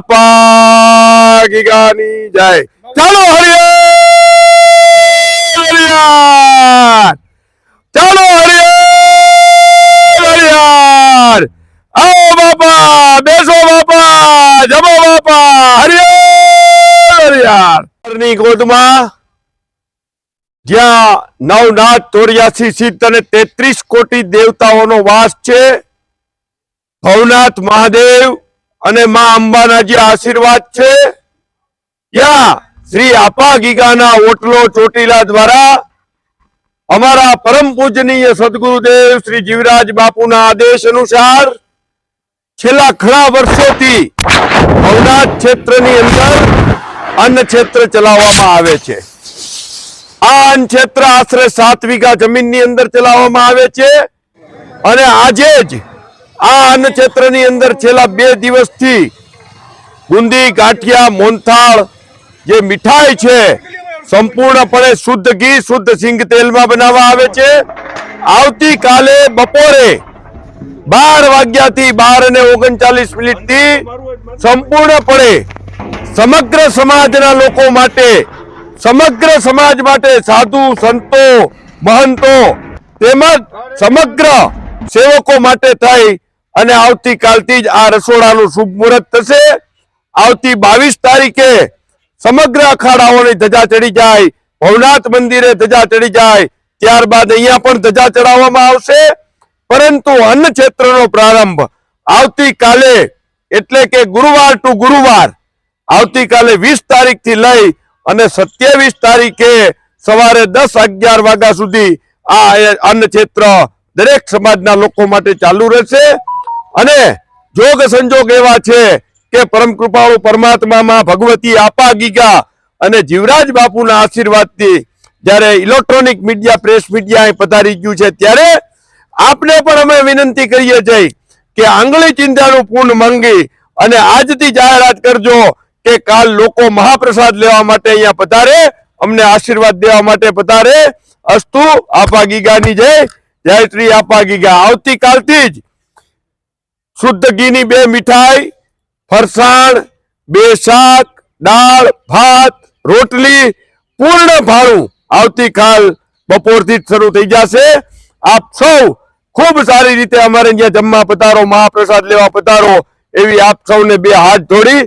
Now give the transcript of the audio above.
આપા ગીગાની જય. ચાલો હરિયાર ચાલો હરિયાર આવો બાપા, બેસો બાપા, જમો બાપા હરિયારની ગોદમાં જ્યાં નવનાથ ચોર્યાસી સિદ્ધ અને તેત્રીસ કોટી દેવતાઓનો વાસ છે, ભવનાથ મહાદેવ અને માં અંબાના જે આશીર્વાદ છે? ત્યાં શ્રી આપા ગીગાના ઓટલો ચોટીલા દ્વારા અમારા પરમ પૂજનીય સદગુરુદેવ શ્રી જીવરાજ બાપુના આદેશ અનુસાર છેલ્લા ઘણા વર્ષોથી ભવનાથ ક્ષેત્રની અંદર અન્ન ક્ષેત્ર ચલાવવામાં આવે છે. આ અન્ન ક્ષેત્ર આશરે સાત વીઘા જમીનની અંદર ચલાવવામાં આવે છે. અને આજે જ આ અન્ન ક્ષેત્રની અંદર છેલ્લા બે દિવસથી બુંદી, ગાંઠિયા મોનથાળ જે મીઠાઈ છે, સંપૂર્ણપણે શુદ્ધ ઘી, શુદ્ધ સિંગ તેલમાં બનાવવા આવે છે. આવતીકાલે બપોરે બાર વાગ્યાથી બાર અને ઓગણચાલીસ મિનિટથી સંપૂર્ણપણે સમગ્ર સમાજના લોકો માટે, સમગ્ર સમાજ માટે સાધુ, સંતો, મહંતો, તેમજ સમગ્ર સેવકો માટે થઈ અને આવતીકાલથી જ આ રસોડાનું શુભ મુહૂર્ત થશે. આવતી બાવીસ તારીખે સમગ્ર અખાડાઓની ધજા ચડી જાય. ભવનાથ મંદિરે ધજા ચડી જાય. ત્યારબાદ અહીંયા પણ ધજા ચડાવવામાં આવશે. પરંતુ અન્ન ક્ષેત્રનો પ્રારંભ આવતીકાલે એટલે કે ગુરુવાર ટુ ગુરુવાર આવતીકાલે વીસ તારીખથી લઈ અને સત્યાવીસ તારીખે સવારે દસ અગિયાર વાગ્યા સુધી આ અન્ન ક્ષેત્ર દરેક સમાજના લોકો માટે ચાલુ રહેશે. અને જોગ સંજોગ એવા છે કે પરમ કૃપાળુ પરમાત્મામાં ભગવતી આપા ગીગા અને જીવરાજ બાપુના આશીર્વાદથી જ્યારે ઇલેક્ટ્રોનિક મીડિયા, પ્રેસ મીડિયા અહીં પધારી ગયું છે, ત્યારે આપને પણ અમે વિનંતી કરીએ છીએ કે આંગળી ચિંતાનું પૂર્ણ માંગી અને આજથી જાહેરાત કરજો કે કાલ લોકો મહાપ્રસાદ લેવા માટે અહીંયા પધારે, અમને આશીર્વાદ દેવા માટે પધારે. અસ્તુ આપા ગીગાની જય. જય શ્રી આપા ગીગા આવતીકાલથી જ શુદ્ધ ઘીની બે મીઠાઈ, ફરસાણ, બે શાક, દાળ, ભાત, રોટલી, પૂર્ણ ભાડું આવતીકાલ બપોરથી જ શરૂ થઈ જશે. આપ સૌ ખૂબ સારી રીતે અમારે અહીંયા જમવા પધારો, મહાપ્રસાદ લેવા પધારો, એવી આપ સૌને બે હાથ જોડી